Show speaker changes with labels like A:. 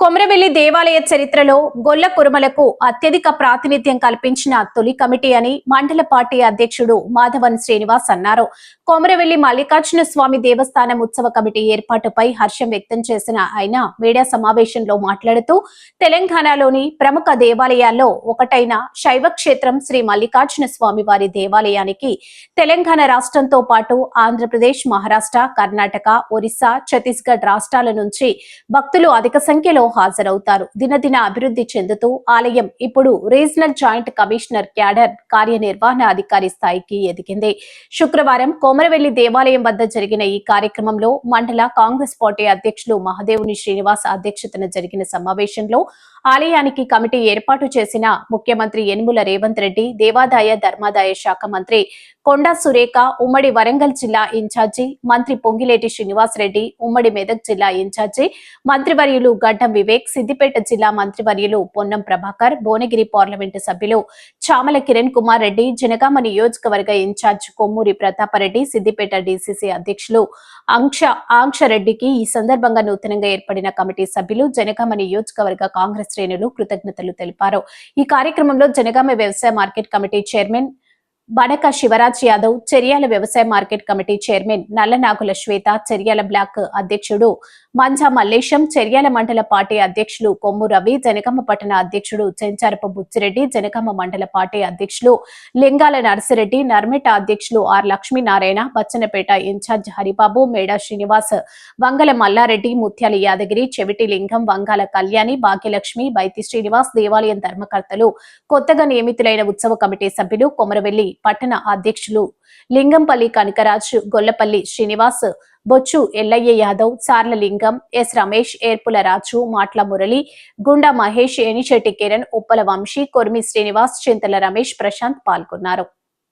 A: కొమరవెల్లి దేవాలయ చరిత్రలో గొల్ల కురుమలకు అత్యధిక ప్రాతినిధ్యం కల్పించిన తొలి కమిటీ అని మండల పార్టీ అధ్యక్షుడు మాధవన్ శ్రీనివాస్ అన్నారు. కొమరవెల్లి మల్లికార్జున స్వామి దేవస్థానం ఉత్సవ కమిటీ ఏర్పాటుపై హర్షం వ్యక్తం చేసిన ఆయన మీడియా సమావేశంలో మాట్లాడుతూ తెలంగాణలోని ప్రముఖ దేవాలయాల్లో ఒకటైన శైవ క్షేత్రం శ్రీ మల్లికార్జున స్వామి వారి దేవాలయానికి తెలంగాణ రాష్ట్రంతో పాటు ఆంధ్రప్రదేశ్ మహారాష్ట్ర కర్ణాటక ఒరిస్సా ఛత్తీస్గఢ్ రాష్ట్రాల నుంచి భక్తులు అధిక సంఖ్యలో హాజరవుతారు. దినదిన అభివృద్ధి చెందుతూ ఆలయం ఇప్పుడు రీజనల్ జాయింట్ కమిషనర్ క్యాడర్ కార్యనిర్వహణ అధికారి స్థాయికి ఎదిగింది. శుక్రవారం కోమరవెల్లి దేవాలయం వద్ద జరిగిన ఈ కార్యక్రమంలో మండల కాంగ్రెస్ పార్టీ అధ్యక్షులు మహదేవుని శ్రీనివాస్ అధ్యక్షతన జరిగిన సమావేశంలో ఆలయానికి కమిటీ ఏర్పాటు చేసిన ముఖ్యమంత్రి యనుముల రేవంత్ రెడ్డి దేవాదాయ ధర్మాదాయ శాఖ మంత్రి కొండా సురేఖ ఉమ్మడి వరంగల్ జిల్లా ఇన్ఛార్జి మంత్రి పొంగిలేటి శ్రీనివాస్ రెడ్డి ఉమ్మడి మెదక్ జిల్లా ఇన్ఛార్జి మంత్రివర్యులు గడ్డం వివేక్ సిద్దిపేట జిల్లా మంత్రివర్యులు పొన్నం ప్రభాకర్ భువనగిరి పార్లమెంటు సభ్యులు చామల కిరణ్ కుమార్ రెడ్డి జనగామ నియోజకవర్గ ఇన్ఛార్జ్ కొమ్మూరి ప్రతాపరెడ్డి సిద్దిపేట డీసీసీ అధ్యక్షులు అంక్ష ఆంక్షరెడ్డికి ఈ సందర్భంగా నూతనంగా ఏర్పడిన కమిటీ సభ్యులు జనగామ నియోజకవర్గ కాంగ్రెస్ శ్రేణులు కృతజ్ఞతలు తెలిపారు. ఈ కార్యక్రమంలో జనగామ వ్యవసాయ market committee chairman Badaka Shivaraj Yadav Cheryala వ్యవసాయ market committee chairman Nallanagula Swetha Cheryala block అధ్యక్షుడు మంజా మల్లేశం చెర్యాల మండల పార్టీ అధ్యక్షులు కొమ్ము రవి జనగామ పట్టణ అధ్యక్షుడు చెంచారపు బుచ్చిరెడ్డి జనగామ మండల పార్టీ అధ్యక్షులు లింగాల నర్సిరెడ్డి నర్మెట అధ్యక్షులు R Lakshminarayana Bachannapeta in charge Haribabu Meda Srinivas Vangala Mallareddy Muthyala Yadagiri Cheviti లింగం వంగాల కళ్యాణి భాగ్యలక్ష్మి బైతి శ్రీనివాస్ దేవాలయం ధర్మకర్తలు కొత్తగా నియమితులైన ఉత్సవ కమిటీ సభ్యులు కొమరవెల్లి పట్టణ అధ్యక్షులు లింగంపల్లి కనకరాజు గొల్లపల్లి శ్రీనివాస్ బొచ్చు ఎల్లయ్య యాదవ్ సార్ల లింగం ఎస్ రమేష్ ఏర్పుల రాజు మాట్ల మురళి గుండా మహేష్ ఎనిచెట్టి కిరణ్ ఉప్పల వంశీ కొర్మి శ్రీనివాస్ చింతల రమేష్ ప్రశాంత్ పాల్గొన్నారు.